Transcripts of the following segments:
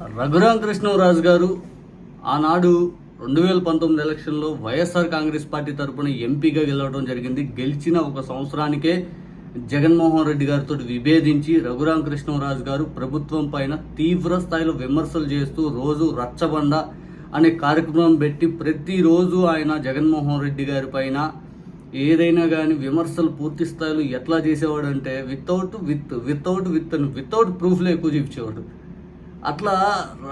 రఘురాం కృష్ణరాజు గారు ఆనాడు రెండు వేల పంతొమ్మిది ఎలక్షన్లో వైఎస్ఆర్ కాంగ్రెస్ పార్టీ తరపున ఎంపీగా గెలవడం జరిగింది. గెలిచిన ఒక సంవత్సరానికే జగన్మోహన్ రెడ్డి గారితో విభేదించి రఘురాం కృష్ణరాజు గారు ప్రభుత్వం పైన తీవ్ర స్థాయిలో విమర్శలు చేస్తూ రోజు రచ్చబండ అనే కార్యక్రమం పెట్టి ప్రతిరోజు ఆయన జగన్మోహన్ రెడ్డి గారి పైన ఏదైనా కానీ విమర్శలు పూర్తి స్థాయిలో ఎట్లా చేసేవాడు అంటే without with without with without ప్రూఫ్లో ఎక్కువ చూపించేవాడు. అట్లా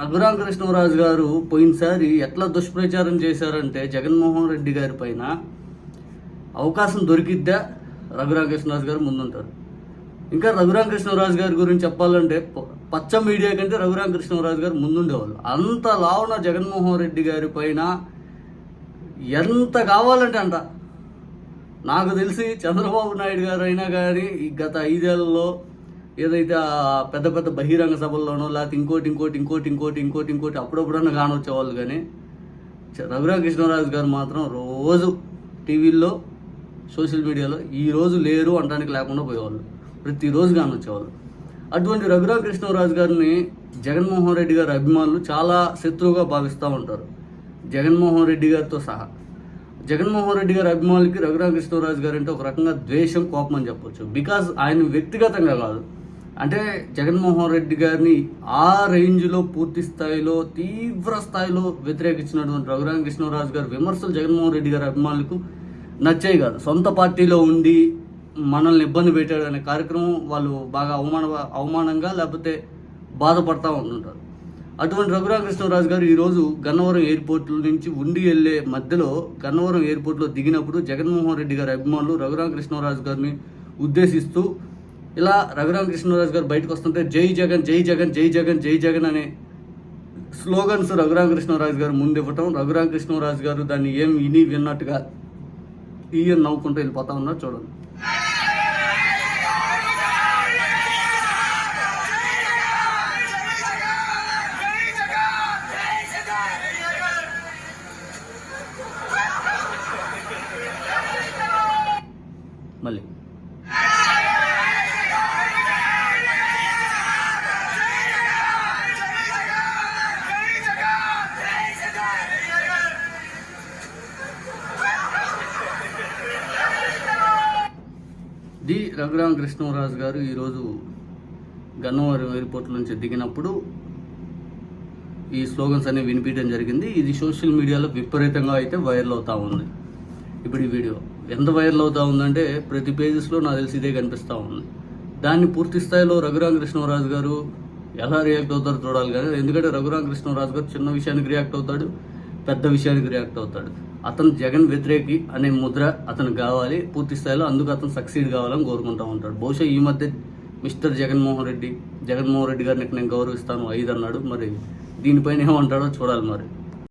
రఘురామ కృష్ణరాజు గారు పోయినసారి ఎట్లా దుష్ప్రచారం చేశారంటే జగన్మోహన్ రెడ్డి గారి పైన అవకాశం దొరికిద్దా రఘురామ కృష్ణరాజు గారు ముందుంటారు. ఇంకా రఘురామ కృష్ణరాజు గారి గురించి చెప్పాలంటే పచ్చ మీడియా కంటే రఘురామ కృష్ణరాజు గారు ముందుండేవాళ్ళు. అంత లావున జగన్మోహన్ రెడ్డి గారి పైన ఎంత కావాలంటే అంట నాకు తెలిసి చంద్రబాబు నాయుడు గారు అయినా కానీ గత ఐదేళ్ళలో ఏదైతే ఆ పెద్ద పెద్ద బహిరంగ సభల్లోనో లేకపోతే ఇంకోటి ఇంకోటి ఇంకోటి ఇంకోటి ఇంకోటి ఇంకోటి అప్పుడప్పుడన్నా కానొచ్చేవాళ్ళు కానీ చ- రఘురామ కృష్ణరాజు గారు మాత్రం రోజు టీవీల్లో సోషల్ మీడియాలో ఈ రోజు లేరు అనడానికి లేకుండా పోయేవాళ్ళు. ప్రతిరోజు కానొచ్చేవాళ్ళు. అటువంటి రఘురామ కృష్ణరాజు గారిని జగన్మోహన్ రెడ్డి గారి అభిమానులు చాలా శత్రువుగా భావిస్తూ ఉంటారు. జగన్మోహన్ రెడ్డి గారితో సహా. జగన్మోహన్ రెడ్డి గారి అభిమానులకి రఘురామ కృష్ణరాజు గారు అంటే ఒక రకంగా ద్వేషం కోపం అని చెప్పొచ్చు. బికాజ్ ఆయన వ్యక్తిగతంగా కాదు. అంటే జగన్మోహన్ రెడ్డి గారిని ఆ రేంజ్లో పూర్తి స్థాయిలో తీవ్ర స్థాయిలో వ్యతిరేకించినటువంటి రఘురామ కృష్ణరాజు గారి విమర్శలు జగన్మోహన్ రెడ్డి గారి అభిమానులకు నచ్చాయి కాదు. సొంత పార్టీలో ఉండి మనల్ని ఇబ్బంది పెట్టాడు అనే కార్యక్రమం వాళ్ళు బాగా అవమాన అవమానంగా లేకపోతే బాధపడతా ఉంటుంటారు. అటువంటి రఘురామకృష్ణరాజు గారు ఈరోజు గన్నవరం ఎయిర్పోర్ట్ నుంచి ఉండి వెళ్ళే మధ్యలో గన్నవరం ఎయిర్పోర్ట్లో దిగినప్పుడు జగన్మోహన్ రెడ్డి గారి అభిమానులు రఘురామకృష్ణరాజు గారిని ఉద్దేశిస్తూ ఇలా రఘురామకృష్ణరాజు గారు బయటకు వస్తుంటే జై జగన్ జై జగన్ జై జగన్ జై జగన్ అనే స్లోగన్స్ రఘురామకృష్ణరాజు గారు ముందివ్వటం రఘురామకృష్ణరాజు గారు దాన్ని ఏం విని విన్నట్టుగా ఈయన నవ్వుకుంటూ వెళ్ళిపోతా ఉన్నారు చూడండి. మళ్ళీ. డి రఘురామ కృష్ణరాజు గారు ఈరోజు గన్నవరం ఎయిర్పోర్ట్ నుంచి దిగినప్పుడు ఈ స్లోగన్స్ అనేవి వినిపించడం జరిగింది. ఇది సోషల్ మీడియాలో విపరీతంగా అయితే వైరల్ అవుతూ ఉంది. ఇప్పుడు ఈ వీడియో ఎంత వైరల్ అవుతా ఉందంటే ప్రతి పేజెస్లో నాకు తెలిసి ఇదే కనిపిస్తూ ఉంది. దాన్ని పూర్తి స్థాయిలో రఘురామ కృష్ణరాజు గారు ఎలా రియాక్ట్ అవుతారో చూడాలి కానీ ఎందుకంటే రఘురామ కృష్ణరాజు గారు చిన్న విషయానికి రియాక్ట్ అవుతాడు పెద్ద విషయానికి రియాక్ట్ అవుతాడు. అతను జగన్ వ్యతిరేకి అనే ముద్ర అతను కావాలి పూర్తి స్థాయిలో అందుకు అతను సక్సీడ్ కావాలని కోరుకుంటూ ఉంటాడు. బహుశా ఈ మధ్య మిస్టర్ జగన్మోహన్ రెడ్డి జగన్మోహన్ రెడ్డి గారిని నేను గౌరవిస్తాను ఐదు అన్నాడు మరి దీనిపైన ఏమంటాడో చూడాలి మరి.